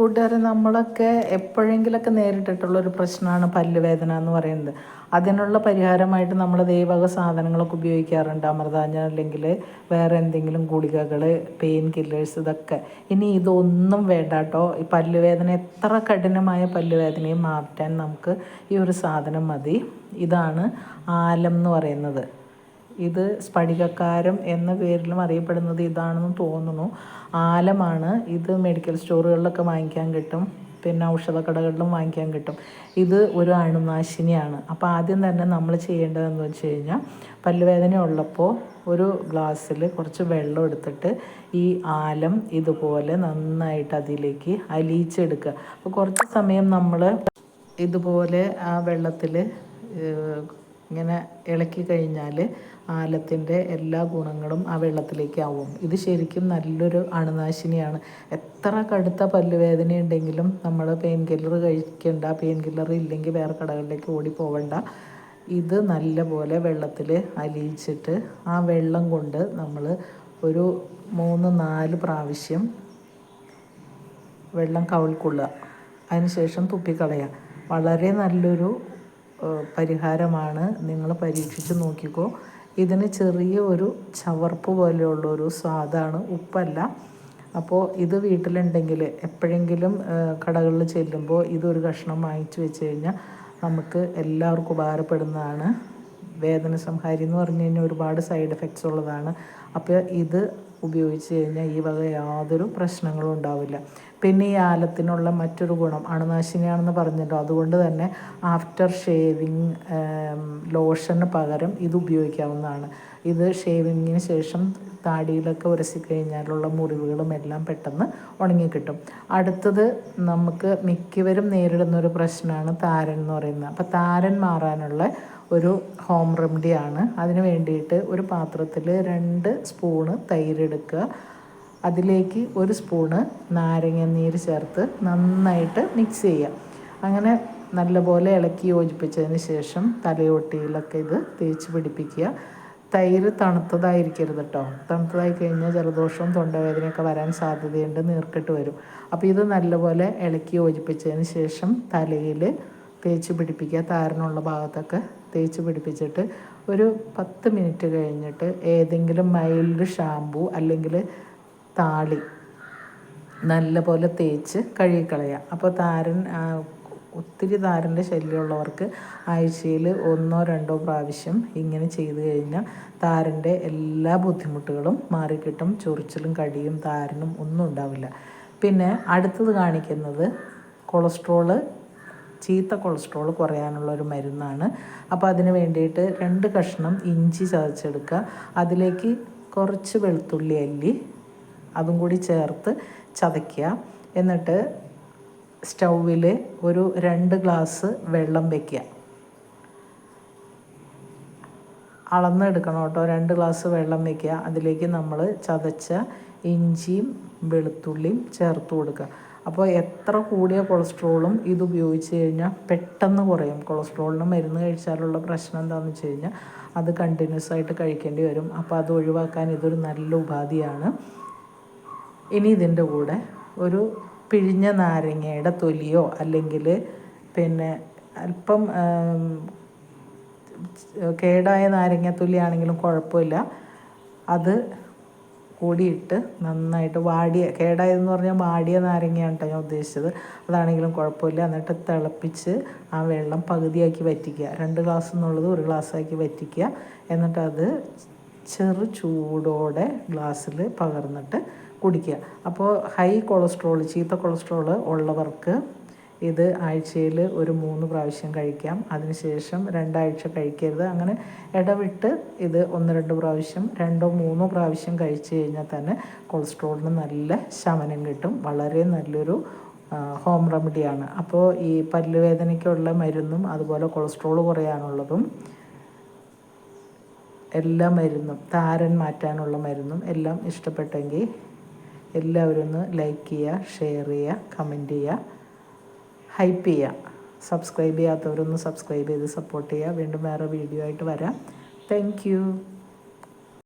കൂട്ടുകാരെ നമ്മളൊക്കെ എപ്പോഴെങ്കിലൊക്കെ നേരിട്ടിട്ടുള്ള ഒരു പ്രശ്നമാണ് പല്ലുവേദന എന്ന് പറയുന്നത്. അതിനുള്ള പരിഹാരമായിട്ട് നമ്മൾ ദൈവക സാധനങ്ങളൊക്കെ ഉപയോഗിക്കാറുണ്ട്. അമൃതാഞ്ജനം അല്ലെങ്കിൽ വേറെ എന്തെങ്കിലും ഗുളികകൾ പെയിൻ കില്ലേഴ്സ് ഇതൊക്കെ. ഇനി ഇതൊന്നും വേണ്ട കേട്ടോ. ഈ പല്ലുവേദന എത്ര കഠിനമായ പല്ലുവേദനയും മാറ്റാൻ നമുക്ക് ഈ ഒരു സാധനം മതി. ഇതാണ് ആലം എന്ന് പറയുന്നത്. ഇത് സ്ഫടികക്കാരം എന്ന പേരിലും അറിയപ്പെടുന്നത് ഇതാണെന്ന് തോന്നുന്നു. ആലമാണ് ഇത് മെഡിക്കൽ സ്റ്റോറുകളിലൊക്കെ വാങ്ങിക്കാൻ കിട്ടും. പിന്നെ ഔഷധക്കടകളിലും വാങ്ങിക്കാൻ കിട്ടും. ഇത് ഒരു അണുനാശിനിയാണ്. അപ്പോൾ ആദ്യം തന്നെ നമ്മൾ ചെയ്യേണ്ടതെന്ന് വെച്ച് കഴിഞ്ഞാൽ പല്ലുവേദന ഉള്ളപ്പോൾ ഒരു ഗ്ലാസ്സിൽ കുറച്ച് വെള്ളം എടുത്തിട്ട് ഈ ആലം ഇതുപോലെ നന്നായിട്ട് അതിലേക്ക് അലിയിച്ചെടുക്കുക. അപ്പോൾ കുറച്ച് സമയം നമ്മൾ ഇതുപോലെ ആ വെള്ളത്തിൽ ഇങ്ങനെ ഇളക്കി കഴിഞ്ഞാൽ ആലത്തിന്റെ എല്ലാ ഗുണങ്ങളും ആ വെള്ളത്തിലേക്ക് ആവും ഇത് ശരിക്കും നല്ലൊരു അണുനാശിനിയാണ്. എത്ര കടുത്ത പല്ലുവേദന ഉണ്ടെങ്കിലും നമ്മൾ പെയിൻ കില്ലർ കഴിക്കേണ്ട പെയിൻ കില്ലർ ഇല്ലെങ്കിൽ വേറെ കടകളിലേക്ക് ഓടി പോവണ്ട ഇത് നല്ലപോലെ വെള്ളത്തിൽ അലിയിച്ചിട്ട് ആ വെള്ളം കൊണ്ട് നമ്മൾ ഒരു മൂന്ന് നാല് പ്രാവശ്യം വെള്ളം കവിൾക്കൊള്ളുക. അതിനുശേഷം തുപ്പിക്കളയുക വളരെ നല്ലൊരു പരിഹാരമാണ്. നിങ്ങൾ പരീക്ഷിച്ച് നോക്കിക്കോ. ഇതിന് ചെറിയ ഒരു ചവർപ്പ് പോലെയുള്ള ഒരു സ്വാദാണ്. ഉപ്പല്ല. അപ്പോൾ ഇത് വീട്ടിലുണ്ടെങ്കിൽ എപ്പോഴെങ്കിലും കടകളിൽ ചെല്ലുമ്പോൾ ഇതൊരു കഷ്ണം വാങ്ങിച്ചു വെച്ച് കഴിഞ്ഞാൽ നമുക്ക് എല്ലാവർക്കും ഉപകാരപ്പെടുന്നതാണ്. വേദന സംഹാരി എന്ന് പറഞ്ഞു കഴിഞ്ഞാൽ ഒരുപാട് സൈഡ് എഫക്ട്സ് ഉള്ളതാണ്. അപ്പോൾ ഇത് ഉപയോഗിച്ച് കഴിഞ്ഞാൽ ഈ വക യാതൊരു പ്രശ്നങ്ങളും ഉണ്ടാവില്ല. പിന്നെ ഈ ആലത്തിനുള്ള മറ്റൊരു ഗുണം അണുനാശിനിയാണെന്ന് പറഞ്ഞല്ലോ അതുകൊണ്ട് തന്നെ ആഫ്റ്റർ ഷേവിങ് ലോഷന് പകരം ഇത് ഉപയോഗിക്കാവുന്നതാണ്. ഇത് ഷേവിങ്ങിന് ശേഷം താടിയിലൊക്കെ ഉരസി കഴിഞ്ഞാലുള്ള മുറിവുകളും എല്ലാം പെട്ടെന്ന് ഉണങ്ങിക്കിട്ടും. അടുത്തത് നമുക്ക് മിക്കവരും നേരിടുന്ന ഒരു പ്രശ്നമാണ് താരൻ എന്ന് പറയുന്നത്. അപ്പോൾ താരൻ മാറാനുള്ള ഒരു ഹോം റെമഡിയാണ്. അതിന് വേണ്ടിയിട്ട് ഒരു പാത്രത്തിൽ രണ്ട് സ്പൂണ് തൈരെടുക്കുക അതിലേക്ക് ഒരു സ്പൂണ് നാരങ്ങ നീര് ചേർത്ത് നന്നായിട്ട് മിക്സ് ചെയ്യുക. അങ്ങനെ നല്ലപോലെ ഇളക്കി യോജിപ്പിച്ചതിന് ശേഷം തലയോട്ടിയിലൊക്കെ ഇത് തേച്ച് പിടിപ്പിക്കുക. തൈര് തണുത്തതായിരിക്കരുത് കേട്ടോ തണുത്തതായി കഴിഞ്ഞാൽ ജലദോഷവും തൊണ്ടവേദനയൊക്കെ വരാൻ സാധ്യതയുണ്ട് നീർക്കെട്ട് വരും. അപ്പോൾ ഇത് നല്ലപോലെ ഇളക്കി യോജിപ്പിച്ചതിന് ശേഷം തലയിൽ തേച്ച് പിടിപ്പിക്കുക. താരനുള്ള ഭാഗത്തൊക്കെ തേച്ച് പിടിപ്പിച്ചിട്ട് ഒരു പത്ത് മിനിറ്റ് കഴിഞ്ഞിട്ട് ഏതെങ്കിലും മൈൽഡ് ഷാമ്പു അല്ലെങ്കിൽ താളി. നല്ലപോലെ തേച്ച് കഴുകിക്കളയുക. അപ്പോൾ താരൻ ഒത്തിരി താരന്റെ ശല്യമുള്ളവർക്ക് ആഴ്ചയിൽ ഒന്നോ രണ്ടോ പ്രാവശ്യം ഇങ്ങനെ ചെയ്തു കഴിഞ്ഞാൽ താരന്റെ എല്ലാ ബുദ്ധിമുട്ടുകളും മാറിക്കിട്ടും. ചൊറിച്ചിലും കടിയും താരനും ഒന്നും ഉണ്ടാവില്ല. പിന്നെ അടുത്തത് കാണിക്കുന്നത് കൊളസ്ട്രോൾ ചീത്ത കൊളസ്ട്രോൾ കുറയാനുള്ള ഒരു മരുന്നാണ്. അപ്പോൾ അതിന് വേണ്ടിയിട്ട് രണ്ട് കഷ്ണം ഇഞ്ചി ചതച്ചെടുക്കുക. അതിലേക്ക് കുറച്ച് വെളുത്തുള്ളി അല്ലി അതും കൂടി ചേർത്ത് ചതയ്ക്കുക. എന്നിട്ട് സ്റ്റൗവിൽ ഒരു രണ്ട് ഗ്ലാസ് വെള്ളം വയ്ക്കുക അളന്നെടുക്കണം കേട്ടോ. രണ്ട് ഗ്ലാസ് വെള്ളം വയ്ക്കുക അതിലേക്ക് നമ്മൾ ചതച്ച ഇഞ്ചിയും വെളുത്തുള്ളിയും ചേർത്ത് കൊടുക്കുക. അപ്പോൾ എത്ര കൂടിയ കൊളസ്ട്രോളും ഇത് ഉപയോഗിച്ച് കഴിഞ്ഞാൽ പെട്ടെന്ന് കുറയും. കൊളസ്ട്രോളിന് മരുന്ന് കഴിച്ചാലുള്ള പ്രശ്നം എന്താണെന്ന് വെച്ച് കഴിഞ്ഞാൽ അത് കണ്ടിന്യൂസ് ആയിട്ട് കഴിക്കേണ്ടി വരും. അപ്പോൾ അത് ഒഴിവാക്കാൻ ഇതൊരു നല്ല ഉപാധിയാണ്. ഇനി ഇതിന്റെ കൂടെ ഒരു പിഴിഞ്ഞ നാരങ്ങയുടെ തൊലിയോ അല്ലെങ്കിൽ പിന്നെ അല്പം കേടായ നാരങ്ങ ആണെങ്കിലും കുഴപ്പമില്ല. അത് കൂടിയിട്ട് നന്നായിട്ട് വാടിയ കേടായതെന്ന് പറഞ്ഞാൽ വാടിയ നാരങ്ങയാണ് ഞാൻ ഉദ്ദേശിച്ചത്. അതാണെങ്കിലും കുഴപ്പമില്ല. എന്നിട്ട് തിളപ്പിച്ച് ആ വെള്ളം പകുതിയാക്കി വറ്റിക്കുക. രണ്ട് ഗ്ലാസ് എന്നുള്ളത് ഒരു ഗ്ലാസ്സാക്കി വറ്റിക്കുക. എന്നിട്ടത് ചെറു ചൂടോടെ ഗ്ലാസ്സിൽ പകർന്നിട്ട് കുടിക്കുക. അപ്പോൾ ഹൈ കൊളസ്ട്രോൾ ചീത്ത കൊളസ്ട്രോൾ ഉള്ളവർക്ക് ഇത് ആഴ്ചയിൽ ഒരു മൂന്ന് പ്രാവശ്യം കഴിക്കാം. അതിനുശേഷം രണ്ടാഴ്ച കഴിക്കരുത്. അങ്ങനെ ഇടവിട്ട് ഇത് ഒന്ന് രണ്ട് പ്രാവശ്യം രണ്ടോ മൂന്നോ പ്രാവശ്യം കഴിച്ചു കഴിഞ്ഞാൽ തന്നെ കൊളസ്ട്രോളിന് നല്ല ശമനം കിട്ടും. വളരെ നല്ലൊരു ഹോം റെമഡിയാണ് അപ്പോൾ ഈ പല്ലുവേദനയ്ക്കുള്ള മരുന്നും അതുപോലെ കൊളസ്ട്രോൾ കുറയാനുള്ളതും എല്ലാ മരുന്നും താരൻ മാറ്റാനുള്ള മരുന്നും എല്ലാം ഇഷ്ടപ്പെട്ടെങ്കിൽ എല്ലാവരും ഒന്ന് ലൈക്ക് ചെയ്യുക ഷെയർ ചെയ്യുക കമന്റ് ചെയ്യുക ഹൈപ്പ് ചെയ്യുക. സബ്സ്ക്രൈബ് ചെയ്യാത്തവരൊന്ന് സബ്സ്ക്രൈബ് ചെയ്ത് സപ്പോർട്ട് ചെയ്യുക. വീണ്ടും വേറെ വീഡിയോ ആയിട്ട് വരാം. താങ്ക്